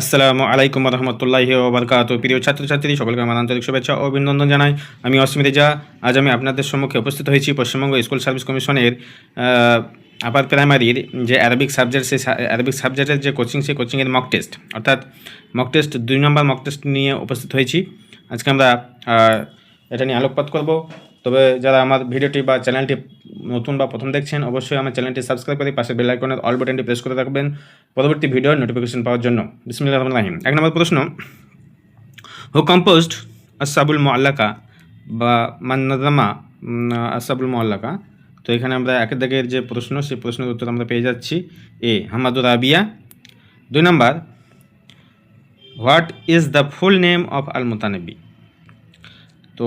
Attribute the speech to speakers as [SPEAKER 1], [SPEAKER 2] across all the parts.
[SPEAKER 1] আসসালামু আলাইকুম রহমতুল্লাহি ওবরকাত প্রিয় ছাত্রছাত্রী, সকলকে আমার আন্তরিক শুভেচ্ছা ও অভিনন্দন জানাই। আমি অসীম রেজা। আজ আমি আপনাদের সম্মুখে উপস্থিত হয়েছি পশ্চিমবঙ্গ স্কুল সার্ভিস কমিশনের আপার প্রাইমারির যে অ্যারবিক সাবজেক্ট সেই অ্যারবিক সাবজেক্টের যে কোচিং সেই কোচিংয়ের মক টেস্ট অর্থাৎ মক টেস্ট দুই নম্বর মক টেস্ট নিয়ে উপস্থিত হয়েছি। আজকে আমরা এটা নিয়ে আলোকপাত করব। তবে যারা আমার ভিডিওটি বা চ্যানেলটি নতুন বা প্রথম দেখছেন, অবশ্যই আমার চ্যানেলটি সাবস্ক্রাইব করে পাশে বেল আইকনের অল বাটনটি প্রেস করে রাখবেন পরবর্তী ভিডিওর নোটিফিকেশন পাওয়ার জন্য। বিসমিল্লাহির রহমানির রহিম। এক নম্বর প্রশ্ন হু কম্পোজড আসাবুল মোয়াল্লাকা বা মান্নাজামা আসাবুল মোয়াল্লাকা তো এখানে আমরা একের দাগের যে প্রশ্ন, সেই প্রশ্নের উত্তর আমরা পেয়ে যাচ্ছি এ, হামাদুর রাবিয়া। দুই number what is the full name of al Mutanabbi তো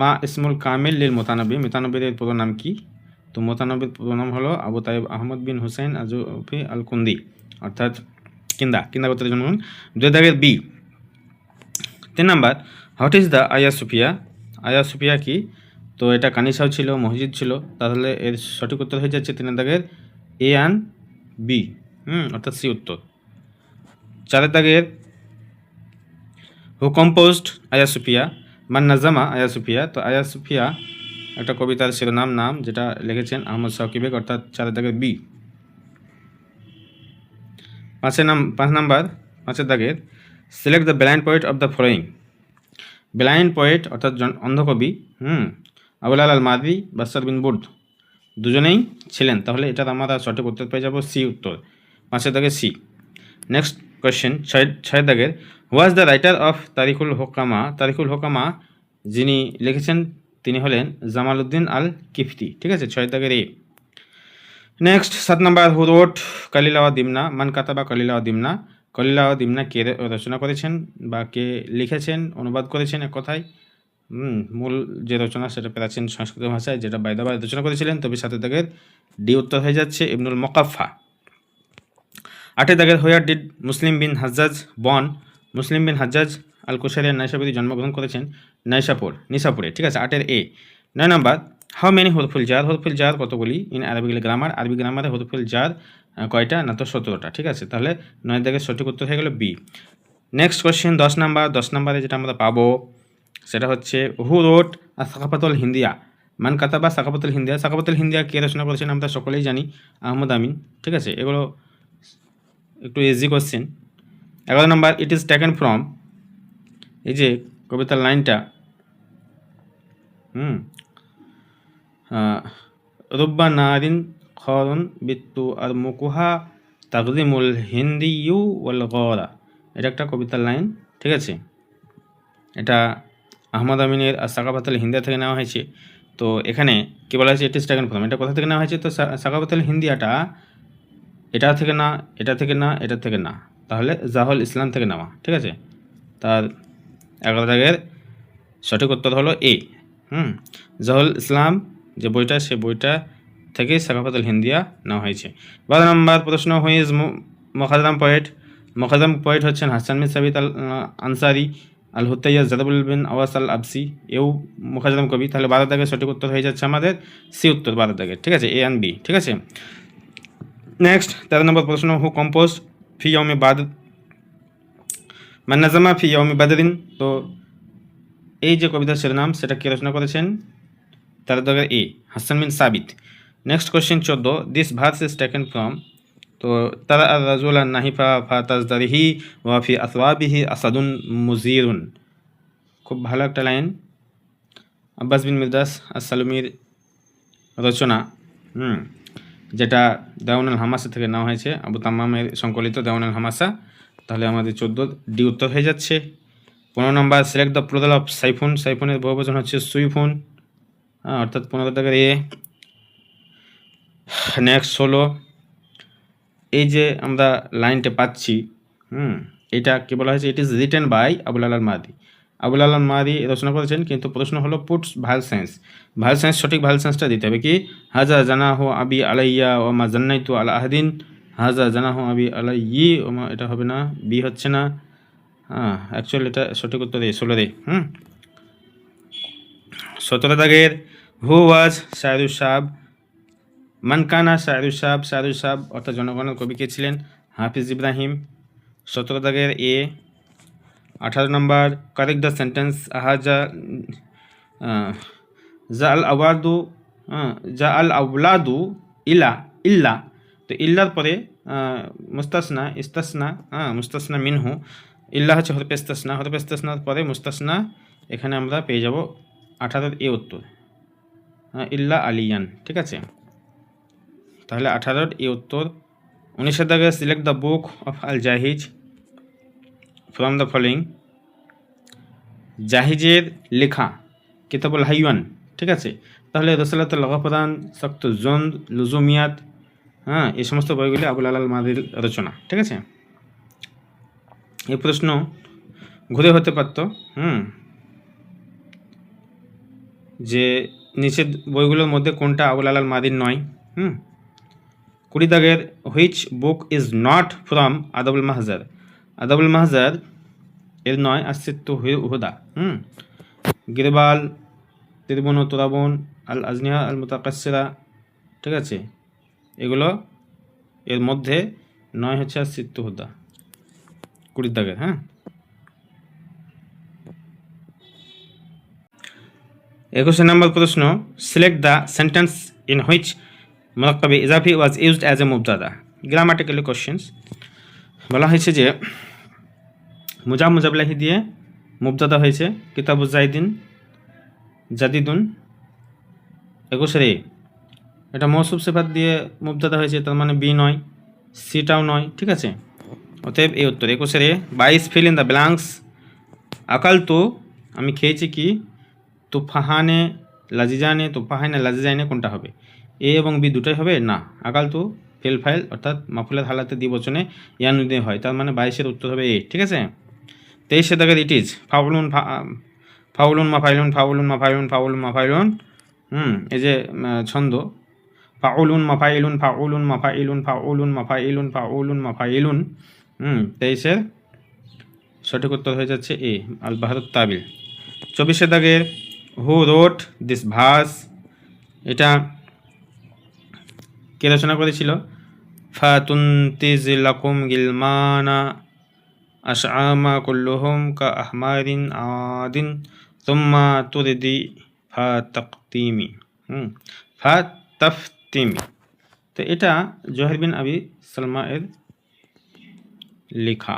[SPEAKER 1] মা ইসমুল কামিল লিল মোতানবী মোতানবীর পুরো নাম কি? তো মোতানবীর পুরো নাম হলো আবু তাইব আহমদ বিন হুসেন আজুফি আল কুন্দি অর্থাৎ কিন্দা কিন্দা গোত্রের জন্মগ্রহণ। দুই বি। তিন নাম্বার, হোয়াট ইজ দ্য আয়া সুফিয়া? আয়া সুফিয়া কি? তো এটা কানিসাও ছিল, মসজিদ ছিল। তাহলে এর সঠিক উত্তর হয়ে যাচ্ছে তিন দাগের এ অ্যান বি। হুম, অর্থাৎ সি উত্তর। চারের দাগের হু কম্পোজড আয়া সুফিয়া? মান নাজামা আয়া সুফিয়া। তো আয়া সুফিয়া একটা কবিতার শিরোনাম, নাম, যেটা লিখেছেন আহমদ সাকিবেক, অর্থাৎ চারের দাগের বি। পাঁচের নাম, পাঁচ নাম্বার, পাঁচের দাগের select the blind poet of the following blind poet অর্থাৎ অন্ধকবি, হুম আবুল আল মাদি বাসার বিন বুর্দ দুজনেই ছিলেন। তাহলে এটার আমরা সঠিক উত্তর পেয়ে যাব সি উত্তর। পাঁচের দাগের সি। নেক্সট কোয়েশ্চেন ছয় ছয় দাগের was the writer of Tariqul Hukama Tariqul Hukama যিনি লিখেছেন, তিনি হলেন জামাল উদ্দিন আল কিফতি ঠিক আছে ছয় দাগের এ নেক্সট সাত নম্বর হু রোট কালিলাওয়া দিমনা মান কাতাবা কালিলাওয়া দিমনা কালিলাওয়া দিমনা কে রচনা করেছেন বা কে লিখেছেন, অনুবাদ করেছেন এক কথায়। মূল যে রচনা, সেটা প্রাচীন সংস্কৃত ভাষায়, যেটা বাইদাবাই রচনা করেছিলেন, তবে সাথে দাগের ডি উত্তর হয়ে যাচ্ছে ইবনুল মকাফা আটের দাগের where did Muslim bin Hajjaj born. Muslim bin Hajjaj আল কুশারিয়ার নাইসাপুরে জন্মগ্রহণ করেছেন নাইসাপুর, নিসাপুরে, ঠিক আছে, আটের এ। নয় নাম্বার হাউ মেনি হরফুল জার হরফুল জার কতগুলি? ইন আরবিক গ্রামার আরবি গ্রামারে হরফুল জার কয়টা? না তো সতেরোটা, ঠিক আছে, তাহলে নয় দাগের সঠিক উত্তর হয়ে গেল বি। নেক্সট কোয়েশ্চেন দশ নাম্বার, দশ নাম্বারে যেটা আমরা পাবো, সেটা হচ্ছে হু রোট আর সাকাপাতুল হিন্দিয়া মান কাতাবা সাকাপাতুল হিন্দিয়া? সাকাপাতুল হিন্দিয়া কে রচনা করেছেন আমরা সকলেই জানি, আহমদ আমিন, ঠিক আছে, এগুলো একটু ইজি কোশ্চেন এগারো number it is taken from এই যে কবিতার লাইনটা, হুম রুব্বা নারিন খরন বিত্তু আর মুকুহা তাকদিমুল হিন্দি ইউ ওয়াল গরা এটা একটা কবিতার লাইন, ঠিক আছে? এটা আহমদ আমিনের আর সাকাবাতাল হিন্দিয়া থেকে নেওয়া হয়েছে। তো এখানে কী বলা হয়েছে ইট ইজ টেকেন ফ্রম এটা কোথা থেকে নেওয়া হয়েছে? তো সাকাবাতাল হিন্দিয়াটা এটা থেকে না, এটা থেকে না, এটা থেকে না। তাহলে জাহল ইসলাম থেকে নেওয়া ঠিক আছে? তার এগারো দাগের সঠিক উত্তর হলো এ। হুম? জাহুল ইসলাম যে বইটা, সে বইটা থেকে সাকাফাতুল হিন্দিয়া নেওয়া হয়েছে। বারো নম্বর প্রশ্ন হুইজ মখাদাম পয়েট মখাদাম পয়েট হচ্ছেন হাসান মিন সাবিত আল, আনসারি আল হুতাইয়া জাদাবুল বিন আওয়াস আল আবসি এও মুখাজদাম কবি। তাহলে বারো দাগের সঠিক উত্তর হয়ে যাচ্ছে আমাদের সি উত্তর, বারো দাগের, ঠিক আছে? এ অ্যান্ড বি ঠিক আছে? নেক্সট তেরো নম্বর প্রশ্ন হু কম্পোজ ফি ইয়মে বাদ মান্নাজামা ফি ইয়মে বাদরিন তো এই যে কবিতার শিরোনাম, সেটা কে রচনা করেছেন? তেরো দাগের A, Hassan bin Thabit. Next question চোদ্দ this verse is taken from তো তারা আর রাজুল নাহিফা ফা তাজদারিহি ওয়াফি আসওয়াবিহি আসাদুন মুজিরুন। খুব ভালো একটা লাইন। আব্বাস বিন মির্দাস আসালুমির রচনা। হুম। যেটা দেওয়ানুল হামাসা থেকে নেওয়া হয়েছে, আবু তাম্মামের সংকলিত দেওয়ানুল হামাসা, তাহলে আমাদের চোদ্দ ডি উত্তর হয়ে যাচ্ছে। পনেরো number select the plural of siphon সাইফোনের বহুবচন হচ্ছে সুইফোন অর্থাৎ পনেরো টাকার এ। নেক্সট ষোলো এই যে আমরা লাইনটা পাচ্ছি, হুম, এটা কী বলা হয়েছে? It is written by Abul Alal Maadi Abul আলাল মাদি রচনা করেছেন কিন্তু প্রশ্ন হলো পুটস ভালো সেন্স ভালো সেন্স সঠিক ভালো সেন্সটা দিতে হবে কি? হাজা জানা হো আবি আলাইয়া ও মা জান্নাই তু আল আহদিন। হাজা জানা হো আবি আলাই ও মা, এটা হবে না, বি হচ্ছে না। হ্যাঁ অ্যাকচুয়ালি এটা সঠিক উত্তর রে ষোলো রে হুম? সতেরো দাগের হু ওয়াজ শাহরুখ সাহ মানকানা শাহরুখ সাহ শাহরুখ সাহ অর্থাৎ জনগণের কবি কে ছিলেন? হাফিজ ইব্রাহিম। সতেরো দাগের এ আঠারো নম্বর কারেক্ট দ্য সেন্টেন্স আহাজা জা আল আওয়াদু জা আল আউলাদু ইলা, ইল্লা। তো ইল্লার পরে মুস্তাসনা, ইস্তাসনা হ্যাঁ মুস্তাসনা মিনহু। ইল্লা হচ্ছে হরফে ইস্তাসনার পরে মুস্তাসনা, এখানে আমরা পেয়ে যাব আঠারোর এ উত্তর। ইল্লা আলিয়ান, ঠিক আছে? তাহলে আঠারোর এ উত্তর। উনিশের দাগে select the book of al Jahiz from the following জাহিজের লেখা, কিতাবুল হাইওয়ান, ঠিক আছে? তাহলে রসালাত লগাপদান শক্ত জোন লুজুমিয়াত হ্যাঁ এই সমস্ত বইগুলি আবুল আলাল মাদির রচনা, ঠিক আছে? এই প্রশ্ন ঘুরে হতে পারতো, হুম, যে নিচের বইগুলোর মধ্যে কোনটা আবুল আলাল মাদির নয়, হুম? কুড়ি দাগের which book is not from Adabul Mahjar Adabul Mahjar এর নয় আসিত্তু হুদা হুম? গিরবাল, তিরবন তোরাবন আল আজনিয়া আল মুতাকাসিরা ঠিক আছে? এগুলো এর মধ্যে নয় হচ্ছে আসিত্তু হুদা কুড়ির দাগের হ্যাঁ? একুশে নম্বর প্রশ্ন select the sentence in which মোরাক্কাবি ইজাফি ওয়াজ ইউজড অ্যাজ এ মুবদাদা গ্রামাটিক্যালি কোশ্চেন্স বলা হয়েছে যে মুজা মুজাবলাহি দিয়ে মুবদাদা হয়েছে কিতাবুজ জাইদিন জাদিদুন একুশের এটা মৌসুফ সেফাত দিয়ে মুবদাদা হয়েছে, তার মানে বি নয়, সিটাও নয়, ঠিক আছে? অতএব এই উত্তর। একুশের বাইশ ফিল ইন দ্য ব্ল্যাঙ্কস, আকাল তো, আমি খেয়েছি কি? তুফাহানে লাজিজানে তুফাহানে লাজিজানে কোনটা হবে? এ এবং বি দুটোই হবে? না। আকাল তো ফেল ফাইল অর্থাৎ মাফুলের হালাতে দ্বিবচনে ইয়ানুদ্দিন হয়। তার মানে বাইশের উত্তর হবে এ, ঠিক আছে? তেইশে দাগের ইট ইজ ফাউলুন ফাউলুন মাফাইলুন ফাউলুন মাফাইলুন ফাউলুন মাফাইলুন হুম, এই যে ছন্দ। ফাউলুন মাফাইলুন ফাউলুন মাফাইলুন ফাউলুন মাফাইলুন ফাউলুন মাফাইলুন হুম, তেইশের সঠিক উত্তর হয়ে যাচ্ছে এ আল বাহারুত তাবিল। চব্বিশে দাগের হু রোট দিস ভাস, এটা কে রচনা করেছিল? ফাতুন্তিজ লাকুম গিলমানা আশআমা কুল্লুহুম কা আহমারিন আদিন তুম্মা তুরিদি ফা তাকতিমি হুম ফা তাফতিমি তো এটা জহির বিন আবি সালমা এর লেখা।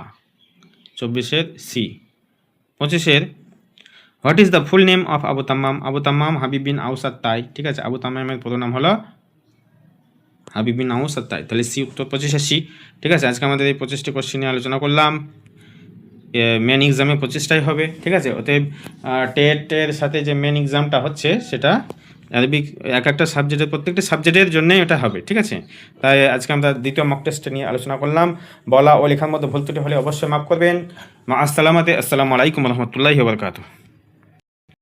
[SPEAKER 1] চব্বিশের সি পঁচিশের, what is the full name of Abu Tammam? Abu Tammam Habib bin Ausad Tai, ঠিক আছে? আবু তাম্মামের পুরো নাম হলো হাবিব আউসাদ তাই। তাহলে সি উত্তর পঁচিশে সি ঠিক আছে, আজকে আমাদের এই পঁচিশটি কোশ্চেন নিয়ে আলোচনা করলাম। মেন এক্সামে পঁচিশটাই হবে, ঠিক আছে? অতএব টেটের সাথে যে মেন এক্সামটা হচ্ছে, সেটা আরবিক এক একটা সাবজেক্টের প্রত্যেকটা সাবজেক্টের জন্যই এটা হবে, ঠিক আছে? তাই আজকে আমরা দ্বিতীয় মক টেস্ট নিয়ে আলোচনা করলাম। বলা ও লেখার মধ্যে ভুল ত্রুটি হলে অবশ্যই মাফ করবেন। মা আসসালামাতে আসসালামু আলাইকুম রহমতুল্লাহি বরকাত